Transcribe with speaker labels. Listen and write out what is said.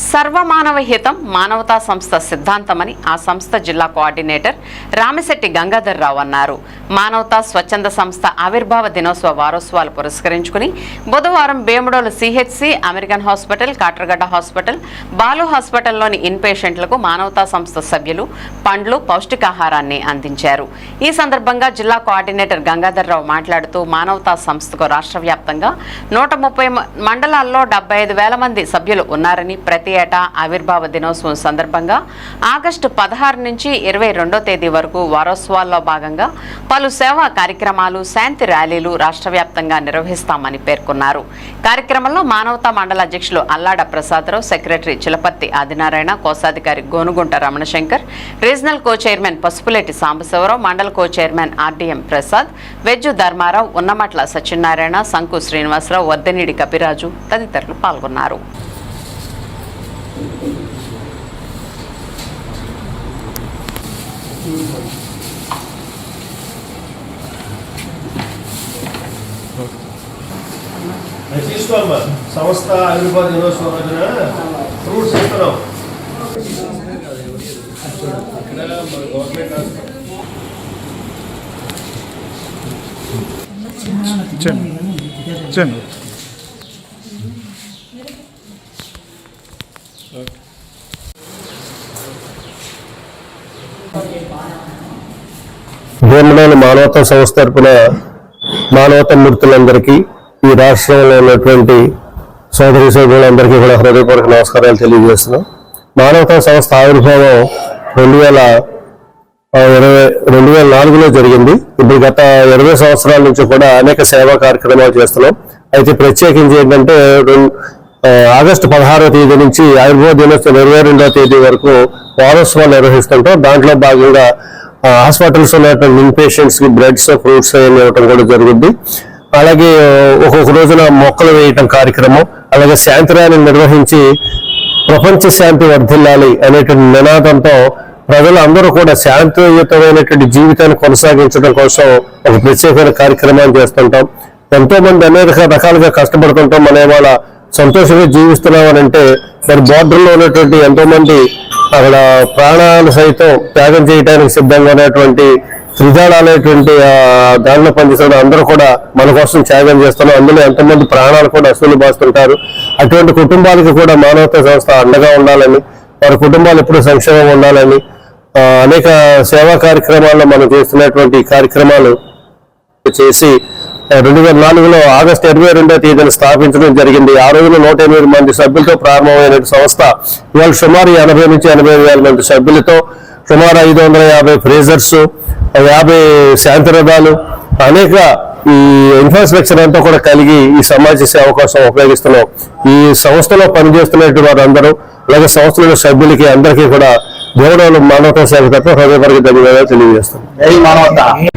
Speaker 1: సర్వమానవ హితం మానవతా సంస్థ సిద్ధాంతమని ఆ సంస్థ జిల్లా కోఆర్డినేటర్ రామిశెట్టి గంగాధర్ రావు అన్నారు. మానవతా స్వచ్ఛంద సంస్థ ఆవిర్భావ దినోత్సవ వారోత్సవాలు పురస్కరించుకుని బుధవారం బేముడోలు CHC American hospital Katragadda hospital Balu హాస్పిటల్లోని in పేషెంట్లకు మానవతా సంస్థ సభ్యులు పండ్లు పౌష్టికాహారాన్ని అందించారు. ఈ సందర్భంగా జిల్లా కోఆర్డినేటర్ గంగాధర్ రావు మాట్లాడుతూ మానవతా సంస్థకు రాష్ట్ర వ్యాప్తంగా నూట ముప్పై మండలాల్లో డెబ్బై ఐదు వేల మంది సభ్యులు ఉన్నారని ప్రతి ఏటా ఆవిర్భావ దినోత్సవం సందర్భంగా ఆగస్టు పదహారు నుంచి ఇరవై రెండో తేదీ వరకు వారోత్సవాల్లో భాగంగా పలు సేవా కార్యక్రమాలు శాంతి ర్యాలీలు రాష్ట్ర వ్యాప్తంగా నిర్వహిస్తామని పేర్కొన్నారు. కార్యక్రమంలో మానవతా మండల అధ్యక్షులు అల్లాడ ప్రసాదరావు సెక్రటరీ చిలపర్తి ఆదినారాయణ కోశాధికారి Gonugunta Ramanashankar regional co chairman Pasupuleti Sambasivarao మండల co chairman RDM Prasad Vejju Dharmarao Unnamatla Satyanarayana Shanku Srinivasarao Vaddenidi Kapiraju తదితరులు పాల్గొన్నారు.
Speaker 2: తీసుకోమ్మా సంస్థ ఆవిర్భావ రోజున ఫ్రూట్స్ ఇస్తున్నాం. ఇక్కడ మన గవర్నమెంట్ హాస్పిటల్ భూమిలోని మానవతా సంస్థ తరపున మానవతా మూర్తులందరికీ ఈ రాష్ట్రంలో ఉన్నటువంటి సోదరి సోదరులందరికీ కూడా హృదయపూర్వక నమస్కారాలు తెలియజేస్తున్నాం. మానవతా సంస్థ ఆవిర్భావం రెండు వేల ఇరవై రెండు వేల నాలుగులో జరిగింది. ఇప్పుడు గత ఇరవై సంవత్సరాల నుంచి కూడా అనేక సేవా కార్యక్రమాలు చేస్తున్నాం. అయితే ప్రత్యేకించి ఏంటంటే రెండు ఆగస్టు పదహారవ తేదీ నుంచి ఆయుర్వేద దినోత్సవం ఇరవై రెండవ తేదీ వరకు వారోత్సవాలు నిర్వహిస్తుంటాం. దాంట్లో భాగంగా హాస్పిటల్స్ ఉన్నటువంటి ఇన్ పేషెంట్స్కి బ్రెడ్స్ ఫ్రూట్స్ అవి ఇవ్వటం కూడా జరుగుద్ది. అలాగే ఒక్కొక్క రోజున మొక్కలు వేయటం కార్యక్రమం అలాగే శాంతిరాన్ని నిర్వహించి ప్రపంచ శాంతి వర్ధిల్లాలి అనేటువంటి నినాదంతో ప్రజలు అందరూ కూడా శాంతియుతమైనటువంటి జీవితాన్ని కొనసాగించడం కోసం ఒక ప్రత్యేకమైన కార్యక్రమాన్ని చేస్తుంటాం. ఎంతో మంది అనేక రకాలుగా కష్టపడుతుంటాం. మన వాళ్ళ సంతోషంగా జీవిస్తున్నామనంటే మరి బార్డర్లో ఉన్నటువంటి ఎంతో మంది అక్కడ ప్రాణాలు సైతం త్యాగం చేయడానికి సిద్ధంగా ఉన్నటువంటి త్రిదాళాలైనటువంటి దానిలో పనిచేసిన అందరూ కూడా మన కోసం త్యాగం చేస్తున్నారు. అందులో ఎంతమంది ప్రాణాలు కూడా అసలు బాస్తుంటారు అటువంటి కుటుంబాలకు కూడా మానవతా సంస్థ అండగా ఉండాలని వారి కుటుంబాలు ఎప్పుడు సంక్షేమంగా ఉండాలని అనేక సేవా కార్యక్రమాల్లో మనం చేస్తున్నటువంటి కార్యక్రమాలు చేసి రెండు వేల నాలుగులో ఆగస్టు ఇరవై రెండో తేదీన స్థాపించడం జరిగింది. ఆ రోజున నూట ఎనిమిది మంది సభ్యులతో ప్రారంభమైన సంస్థ ఇవాళ సుమారు ఎనభై నుంచి ఎనభై వేల మంది సభ్యులతో సుమారు ఐదు వందల యాభై ఫ్రేజర్స్ యాభై శాంతిరథాలు అనేక ఈ ఇన్ఫ్రాస్ట్రక్చర్ అంతా కూడా కలిగి ఈ సమాజ సేవ కోసం ఉపయోగిస్తున్నాం. ఈ సంస్థలో పనిచేస్తున్నటువంటి వారందరూ అలాగే సంస్థలో సభ్యులకి అందరికీ కూడా దేవుడు మానవతా సేవ తప్ప హృదయపరికి ధన్యవాదాలు తెలియజేస్తాం